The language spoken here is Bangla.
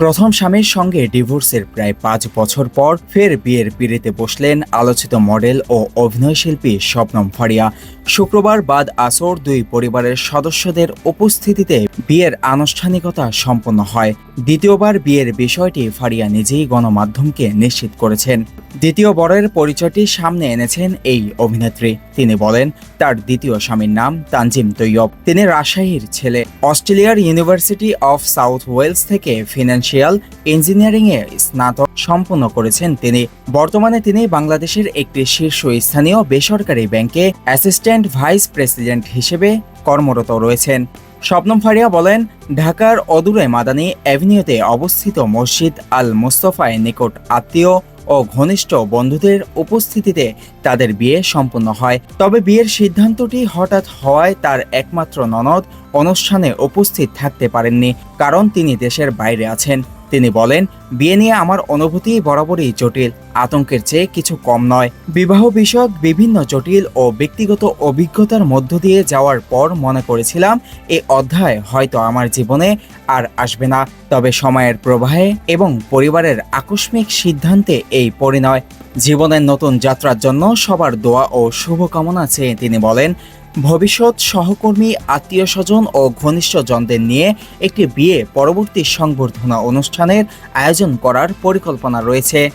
প্রথম স্বামীর সঙ্গে ডিভোর্সের প্রায় পাঁচ বছর পর ফের বিয়ের পিড়িতে বসলেন আলোচিত মডেল ও অভিনয়শিল্পী শবনম ফারিয়া শুক্রবার বাদ আসর দুই পরিবারের সদস্যদের উপস্থিতিতে বিয়ের আনুষ্ঠানিকতা সম্পন্ন হয়। দ্বিতীয়বার বিয়ের বিষয়টি ফারিয়া নিজেই গণমাধ্যমকে নিশ্চিত করেছেন। দ্বিতীয় বরের পরিচয়টি সামনে এনেছেন এই অভিনেত্রী। তিনি বলেন, তার দ্বিতীয় স্বামীর নাম তানজিম তৈয়ব। তিনি রাজশাহীর ছেলে। অস্ট্রেলিয়ার ইউনিভার্সিটি অফ সাউথ ওয়েলস থেকে ফিনান্সিয়াল ইঞ্জিনিয়ারিংয়ে স্নাতক সম্পন্ন করেছেন তিনি। বর্তমানে তিনি বাংলাদেশের একটি শীর্ষস্থানীয় বেসরকারি ব্যাংকে অ্যাসিস্ট্যান্ট ভাইস প্রেসিডেন্ট হিসেবে কর্মরত রয়েছেন। স্বপ্নম ফারিয়া বলেন, ঢাকার অদূরে মাদানী অ্যাভিনিউতে অবস্থিত মসজিদ আল মোস্তফায় নিকট আত্মীয় ও ঘনিষ্ঠ বন্ধুদের উপস্থিতিতে তাদের বিয়ে সম্পন্ন হয়। তবে বিয়ের সিদ্ধান্তটি হঠাৎ হওয়ায় তার একমাত্র ননদ অনুষ্ঠানে উপস্থিত থাকতে পারেননি, কারণ তিনি দেশের বাইরে আছেন। তিনি বলেন, বিয়ে নিয়ে আমার অনুভূতি বরাবরই জটিল। আতঙ্কের চেয়ে কিছু কম নয়। বিবাহ বিষয়ক বিভিন্ন জটিল ও ব্যক্তিগত অভিজ্ঞতার মধ্য দিয়ে যাওয়ার পর মনে করেছিলাম এই অধ্যায় হয়তো আমার জীবনে আর আসবে না। তবে সময়ের প্রবাহে এবং পরিবারের আকস্মিক সিদ্ধান্তে এই পরিণয় জীবনের নতুন যাত্রার জন্য সবার দোয়া ও শুভকামনা চেয়ে তিনি বলেন, ভবিষ্যৎ সহকর্মী, আত্মীয় স্বজন ও ঘনিষ্ঠজনদের নিয়ে একটি বিয়ে পরবর্তী সংবর্ধনা অনুষ্ঠানের আয়োজন করার পরিকল্পনা রয়েছে।